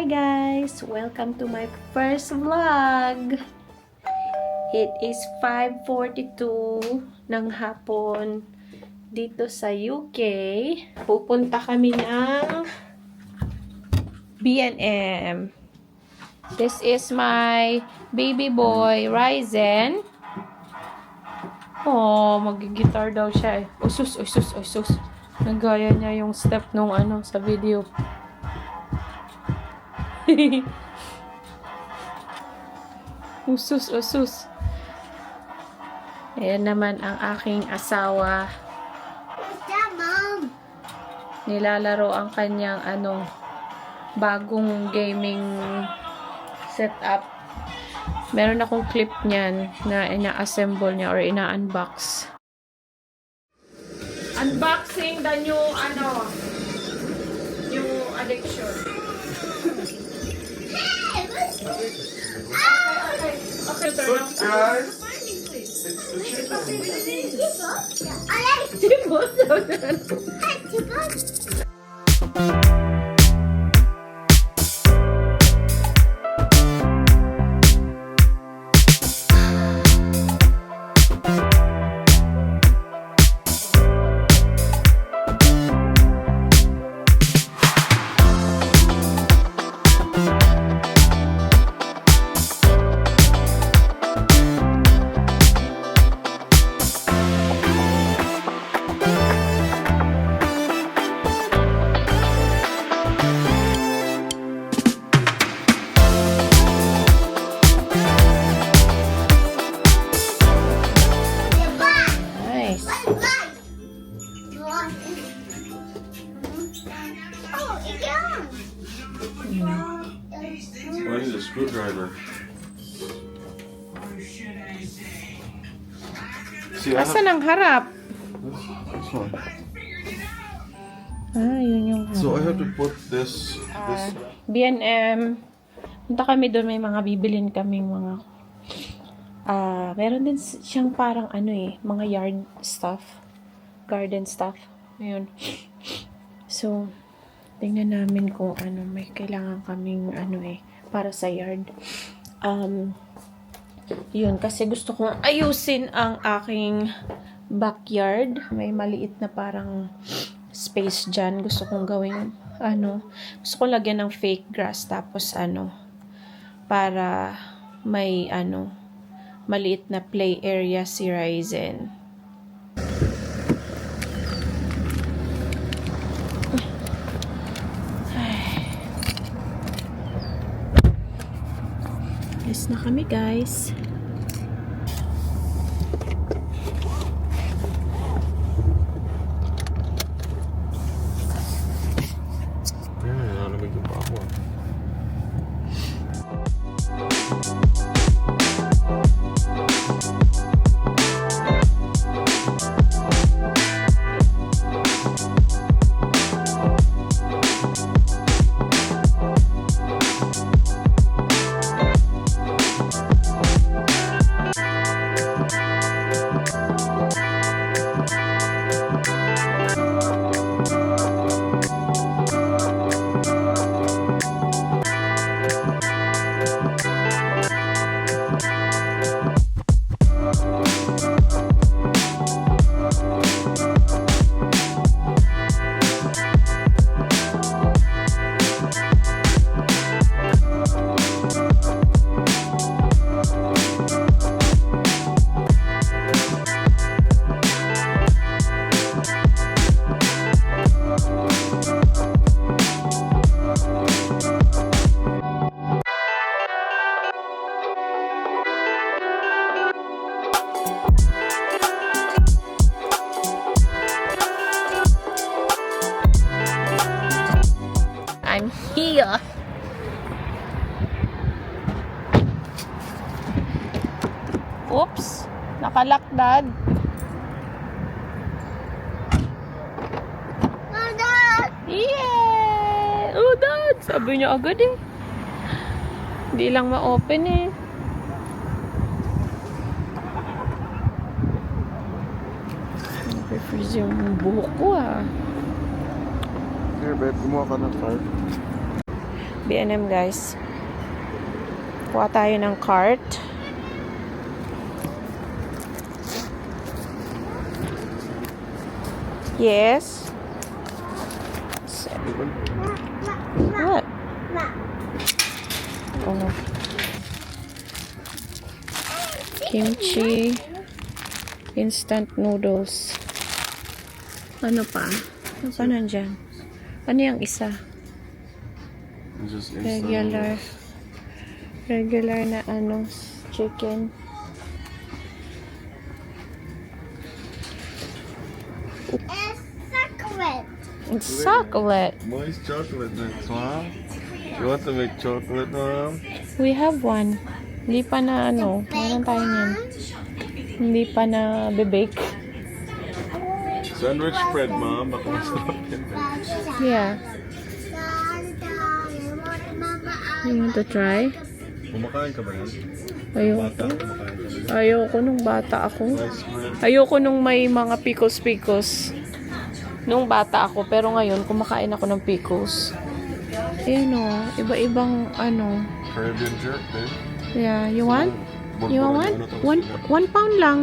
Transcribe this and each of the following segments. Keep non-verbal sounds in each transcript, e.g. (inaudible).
Hi guys! Welcome to my first vlog! It is 5.42 ng hapon dito sa UK. Pupunta kami ng B&M. This is my baby boy, Ryzen. Oh, magigitar daw siya eh. Usus, usus, usus. Nagaya niya yung step nung ano sa video. Usus, usus. Ayan naman ang aking asawa. Nilalaro ang kanyang ano, bagong gaming setup. Meron akong clip niyan na ina-assemble niya or ina-unbox. Unboxing the new ano, new addiction. Look, guys, it's the chicken. I like chicken. See, I have Asan ang harap? this one. Ah, yun yung So I have to put this. This. B&M. Punta kami doon, may mga bibilin kaming mga ah, meron din siyang parang ano eh, mga yard stuff, garden stuff. Ayun. So, tingnan namin kung ano, may kailangan kaming ano eh, para sa yard. Um, yun, kasi gusto kong ayusin ang aking backyard. May maliit na parang space dyan. Gusto kong gawing, ano, gusto kong lagyan ng fake grass tapos ano, para may ano, maliit na play area si Ryzen. Na kami guys. Niya agad eh. Hindi lang ma-open eh. Nag-freeze yung buhok ko ah. Here, babe, kumuha ka ng card. B&M guys. Kuha tayo ng cart. Yes. So- Oh. Kimchi. Instant noodles. Ano pa? Ano pa nandyan? Ano yung isa? Regular. Regular na ano, chicken. It's chocolate. It's chocolate. Moist chocolate mix, Mom. You want to make chocolate, Mom? We have one. Hindi pa na ano, meron tayo niyan. Hindi pa na bebake. Sandwich spread, Mom. Baka masarap yan. Yeah. You want to try? Kumakain ka ba yan? Ayoko. Ayoko nung bata ako. Ayoko nung may mga pickles-pickles. Nung bata ako, pero ngayon kumakain ako ng pickles. Ayun o, iba-ibang ano. Caribbean jerk, babe. Yeah, you want? You want one? Ano? One, one pound lang.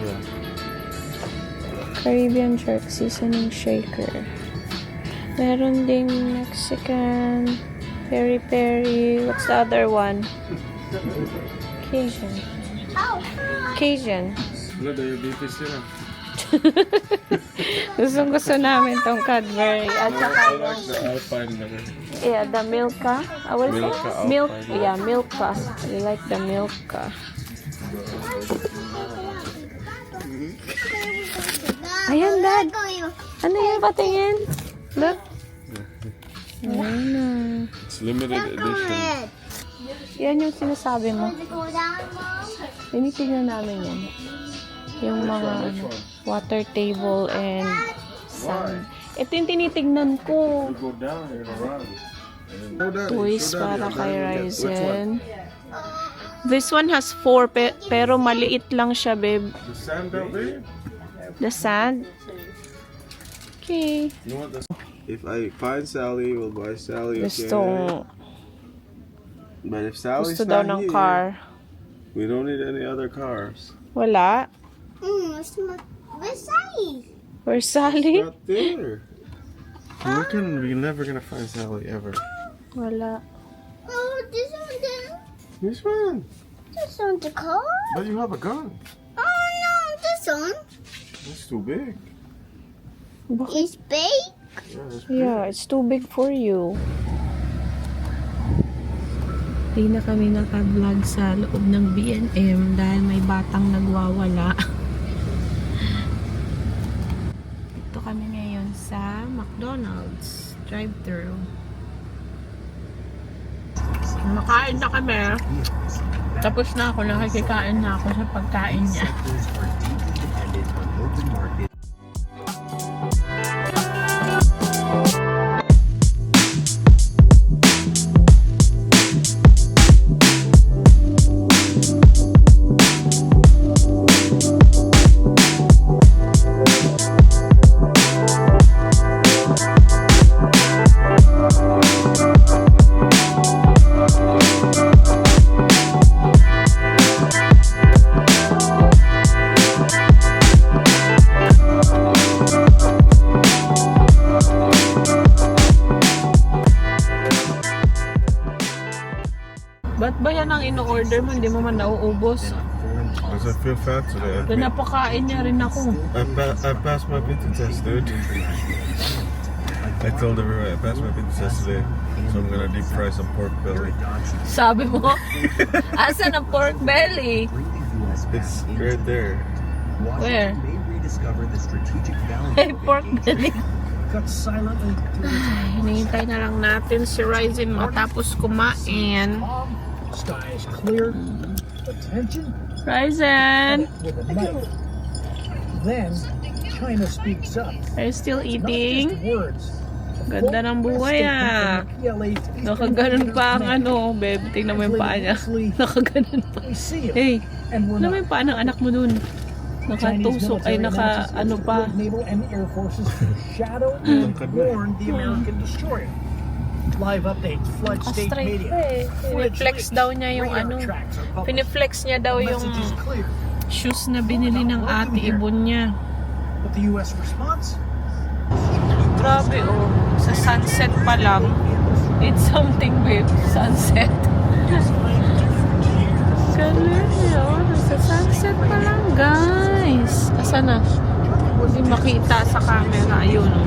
Yeah. Caribbean jerk seasoning shaker. Meron ding Mexican, peri-peri. What's the other one? (laughs) Cajun. Oh, Cajun. Wala, diabetes yun ah. (laughs) Gustong gusto namin tong Cadbury. At saka I like the Alpine. Yeah, the Milka. I will say milk. Alpine. Yeah, Milka. I like the Milka. Ayan, Dad. Ano yung patingin? Look. It's limited edition. Yan yung sinasabi mo. Tinitignan namin yan. Yung mga ano, water table and sand. Ito yung tinitignan ko. down, down. Toys go down, para kay? Ryzen. This one has four, pe- pero maliit lang siya, babe. The sandal, babe? The sand. Okay. You want this? If I find Sally, we'll buy Sally. Gustong, But if Sally's gusto daw not ng here, car. we don't need any other cars. Wala. Mm, where's my Versailles? Where's Sally? Not there. We're gonna, we're never gonna find Sally ever. Wala. Oh, this one, the, This one. this one's the car. But you have a gun. Oh no, this one That's too big. is big. Yeah, that's big. Yeah, it's too big for you. Hindi na kami naka-vlog sa loob ng B&M dahil may batang nagwawala. (laughs) Ito kami ngayon sa McDonald's drive-thru. Makain na kami. Tapos na ako, nakikikain na ako sa pagkain niya. Ba't ba yan ang ino-order mo? Hindi mo man nauubos. Because I feel fat today. I, Pinapakain niya rin ako. I, pa- I passed my pizza test, dude. I told everyone I passed my pizza test today, so I'm gonna deep fry some pork belly. Sabi mo, (laughs) asa ng pork belly? It's right there. Where? Hey, pork belly. silently Hinihintay na lang natin si Ryzen matapos kumain. Sky is clear attention Ryzen! with a knife then China speaks up Are you still eating? words Ganda ng buhay ah. Nakaganon pa ang ano, babe. Tingnan mo yung paa niya. Nakaganon pa. Hey, ano mo yung paa ng anak mo dun? Nakatusok ay naka ano pa. naval and air forces shadow (laughs) and warn the American destroyer Live updates, flood state Straight media. eh. Piniflex daw niya yung ano. Piniflex niya daw yung shoes na binili ng ate ibon niya. but the U.S. response? Grabe oh. Sa sunset pa lang. It's something babe. Sunset. Galing yun. Sa sunset pa lang guys. Asa na? Hindi makita sa camera. Ayun oh.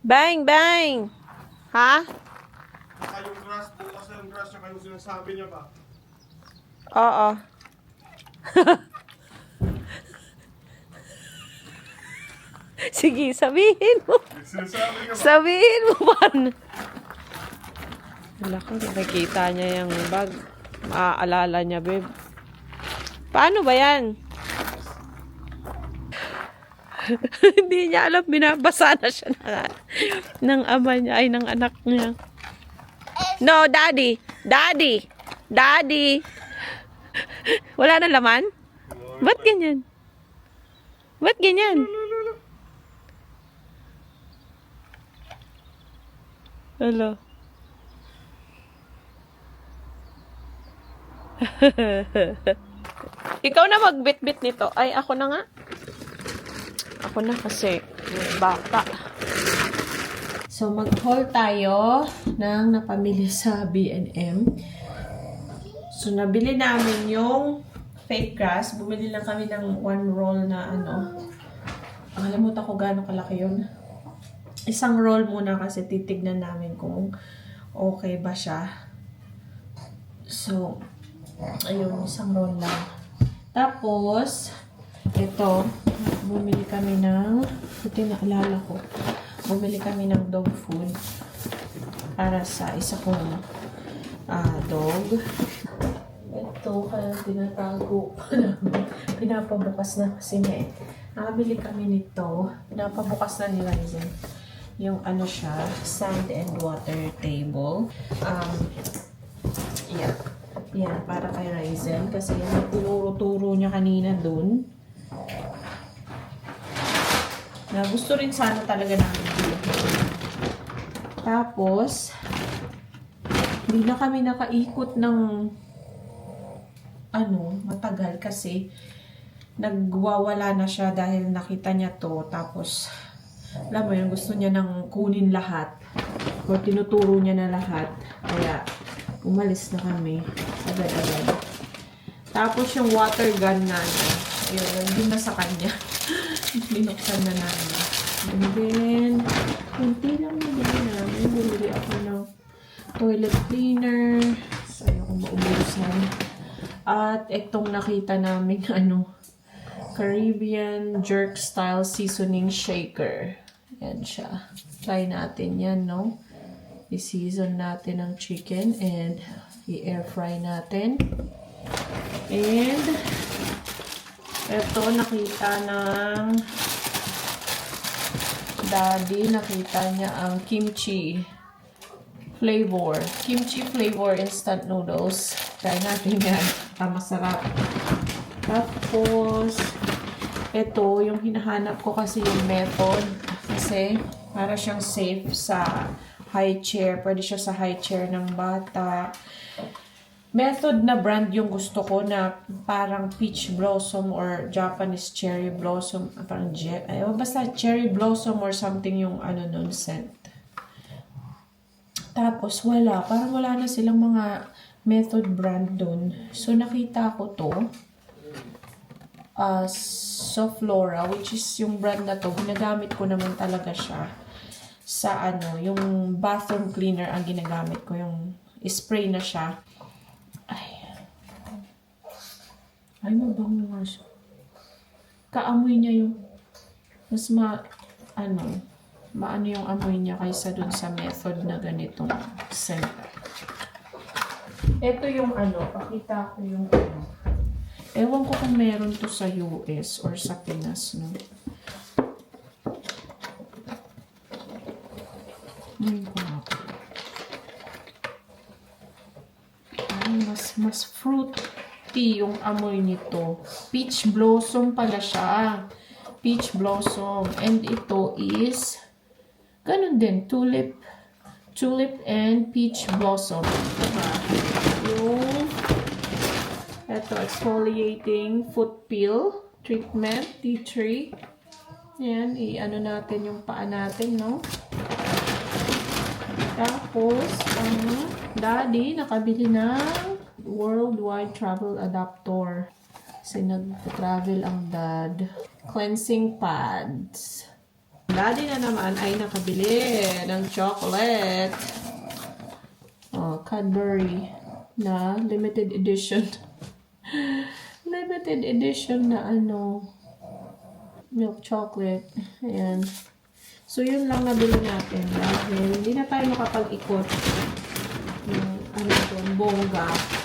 Bang, bang! Ha? Saka yung grass, bukas na yung grass, saka yung sinasabi niya ba? Oo. (laughs) Sige, sabihin mo. Yung sinasabi niya ba? Sabihin mo man. Wala ko, nakikita niya yung bag. Maaalala niya, babe. Paano ba yan? (laughs) Hindi niya alam, binabasa na siya na, ng ama niya, ay ng anak niya. No, daddy. Daddy. Daddy. Wala na laman? Ba't ganyan? Ba't ganyan? Hello. (laughs) Ikaw na magbitbit nito. Ay, ako na nga. Ako na kasi bata. So, mag-haul tayo ng napamili sa B&M. So, nabili namin yung fake grass. Bumili lang kami ng one roll na ano. Nakalimutan ko gaano kalaki yun. Isang roll muna kasi titignan namin kung okay ba siya. So, ayun, isang roll lang. Tapos, ito, bumili kami ng, ito naalala ko, bumili kami ng dog food para sa isa kong ah, dog. Ito, kaya tinatago namin. (laughs) Pinapabukas na kasi niya eh. Nakabili kami nito. Pinapabukas na ni Ryzen. Yung ano siya, sand and water table. Um, yeah. Yan, para kay Ryzen. Kasi yan, tinuro-turo niya kanina dun. Na gusto rin sana talaga namin. Tapos, hindi na kami nakaikot ng ano, matagal kasi nagwawala na siya dahil nakita niya to. Tapos, alam mo yun, gusto niya nang kunin lahat. O tinuturo niya na lahat. Kaya, umalis na kami agad-agad. Tapos yung water gun na ano, yun, nandun na sa kanya. Binuksan na namin. And then, kunti lang na din namin. Bumili ako ng toilet cleaner. So, ayoko maubusan. At itong nakita namin, (laughs) ano, Caribbean Jerk Style Seasoning Shaker. Yan siya. Try natin yan, no? I-season natin ang chicken and i-air fry natin. And, ito, nakita ng daddy, nakita niya ang kimchi flavor. Kimchi flavor instant noodles. Try natin yan. Ah, masarap. Tapos, ito, yung hinahanap ko kasi yung method. Kasi, para siyang safe sa high chair. Pwede siya sa high chair ng bata. Method na brand yung gusto ko na parang peach blossom or Japanese cherry blossom. ah, Parang, je- ay, basta cherry blossom or something yung ano nun scent. Tapos, wala. Parang wala na silang mga method brand dun. So, nakita ko to. uh, Soflora, which is yung brand na to. Ginagamit ko naman talaga siya sa ano, yung bathroom cleaner ang ginagamit ko. Yung spray na siya. Ay. Ay, mabango nga siya. Kaamoy niya yung mas ma, ano, maano yung amoy niya kaysa dun sa method na ganitong scent. Ito yung ano, pakita ko yung ano. Ewan ko kung meron to sa US or sa Pinas, no? Ngayon ko nga po. Mas, mas fruity yung amoy nito. Peach blossom pala siya. Peach blossom. And ito is, ganun din, tulip, tulip and peach blossom. Diba? Yung, ito, exfoliating foot peel treatment, tea tree. Yan, i-ano natin yung paa natin, no? Tapos, ang daddy nakabili ng worldwide travel adapter. Kasi nag-travel ang dad. Cleansing pads. Daddy na naman ay nakabili ng chocolate. Oh, Cadbury na limited edition. (laughs) limited edition na ano milk chocolate. Ayan. So, yun lang nabili natin dahil hindi na tayo makapag-ikot ng ano ito, bongga.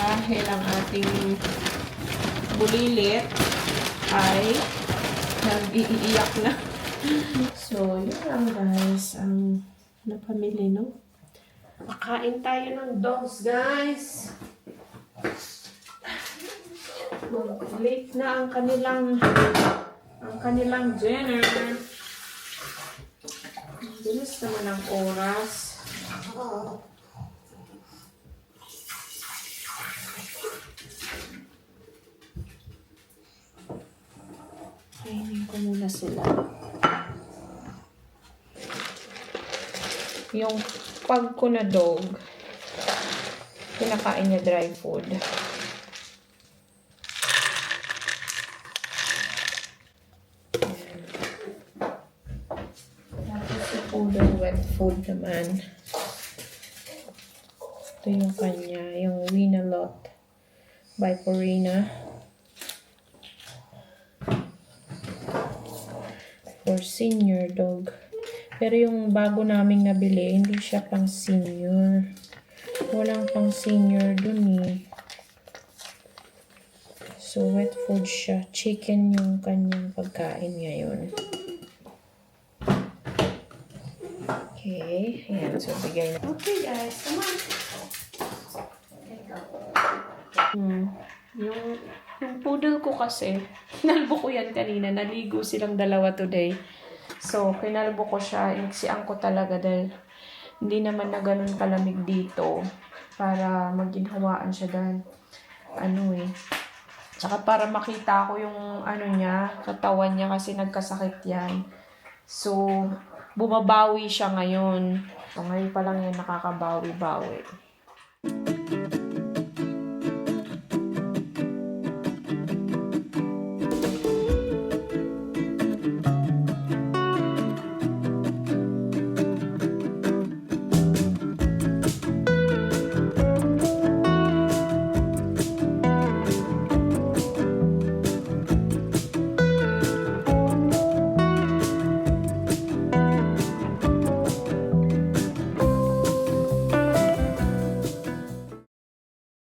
Dahil ang ating bulilit ay nag-iiyak na. (laughs) so, yun lang guys. Ang napamili, no? Makain tayo ng dogs, guys. Late na ang kanilang ang kanilang dinner. Bilis naman ang oras. Kainin ko muna sila. Yung pag ko na dog, kinakain niya dry food. Tapos yung poodle wet food naman. Ito yung kanya, yung Winalot by Purina. Senior dog. Pero yung bago naming nabili, hindi siya pang senior. Walang pang senior dun eh. So, wet food siya. Chicken yung kanyang pagkain ngayon. Okay. Ayan. So, bigay na. Okay, guys. Come on. Hmm. Yung, yung poodle ko kasi, (laughs) nalbo ko yan kanina. Naligo silang dalawa today. So, kinalbo ko siya. Inaksian ko talaga dahil hindi naman na ganun kalamig dito para maginhawaan siya dahil ano eh. Tsaka para makita ko yung ano niya, katawan niya kasi nagkasakit yan. So, bumabawi siya ngayon. So, ngayon pa lang yan nakakabawi-bawi.